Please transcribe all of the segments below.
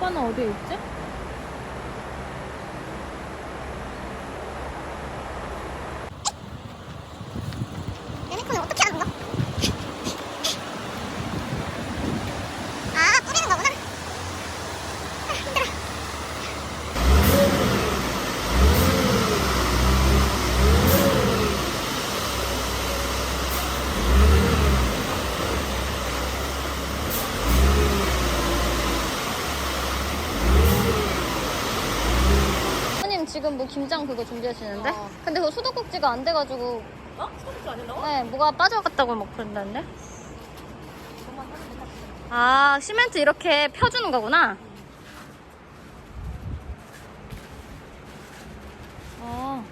오빠는 어디에 있지? 얘네 폰을 어떻게 하는 거? 아, 뿌리는 거구나. 아, 힘들어. 부모님 지금 뭐 김장 그거 준비하시는데? 어. 근데 그 수도꼭지가 안 돼가지고 어? 소독도 안 된다고? 네 뭐가 빠져갔다고 막 그런다는데? 아 시멘트 이렇게 펴주는 거구나. 아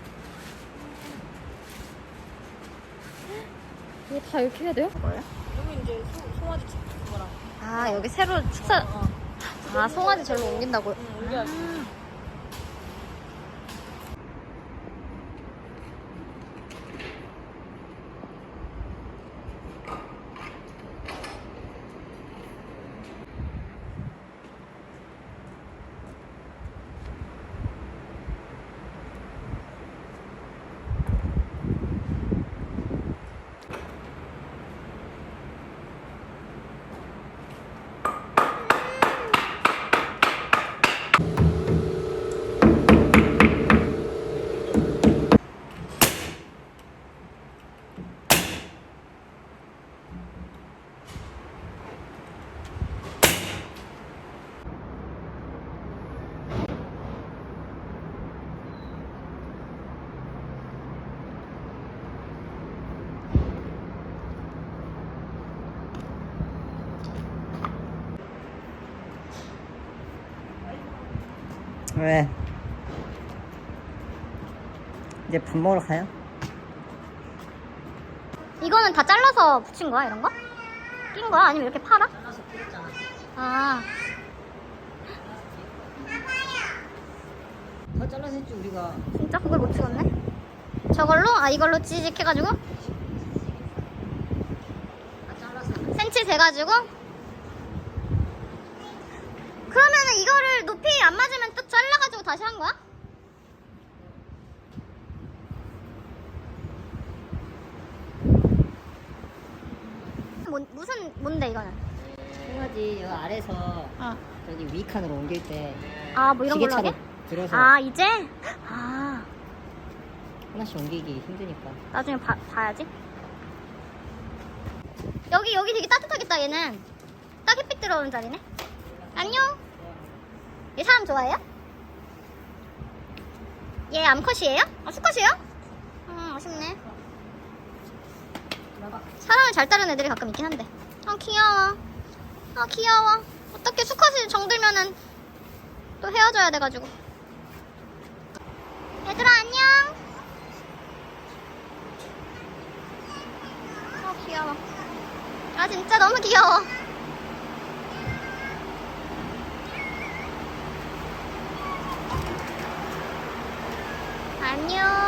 이거 다 이렇게 해야 돼요? 뭐예요? 여기 이제 소, 송아지 집 그거랑. 아 여기 새로 축사 어, 어. 아 송아지 절로 옮긴다고요? 응, 옮겨야지. 왜? 이제 밥 먹으러 가요? 이거는 다 잘라서 붙인 거야 이런 거? 낀 거야? 아니면 이렇게 팔아? 아더 잘라서 했지 우리가. 진짜 그걸 못 찍었네? 저걸로? 아 이걸로 찌직 해가지고? 다 잘라서. 센치 돼가지고? 그러면은 이거를 높이 안 맞으면 또 잘라가지고 다시 한 거야? 뭐, 무슨 뭔데 이거는? 송아지 여 아래서 어. 저기 위 칸으로 옮길 때 아 뭐 이런 걸로 하게? 들어서 아 이제? 아 하나씩 옮기기 힘드니까. 나중에 봐, 봐야지. 여기 여기 되게 따뜻하겠다 얘는. 딱 햇빛 들어오는 자리네. 안녕. 얘 사람 좋아해요? 얘 암컷이에요? 아 수컷이에요? 음 아쉽네. 사람을 잘 따르는 애들이 가끔 있긴 한데. 아 귀여워. 아 귀여워. 어떻게 수컷이 정들면은 또 헤어져야 돼가지고. 얘들아 안녕. 아 귀여워. 아 진짜 너무 귀여워. 안녕.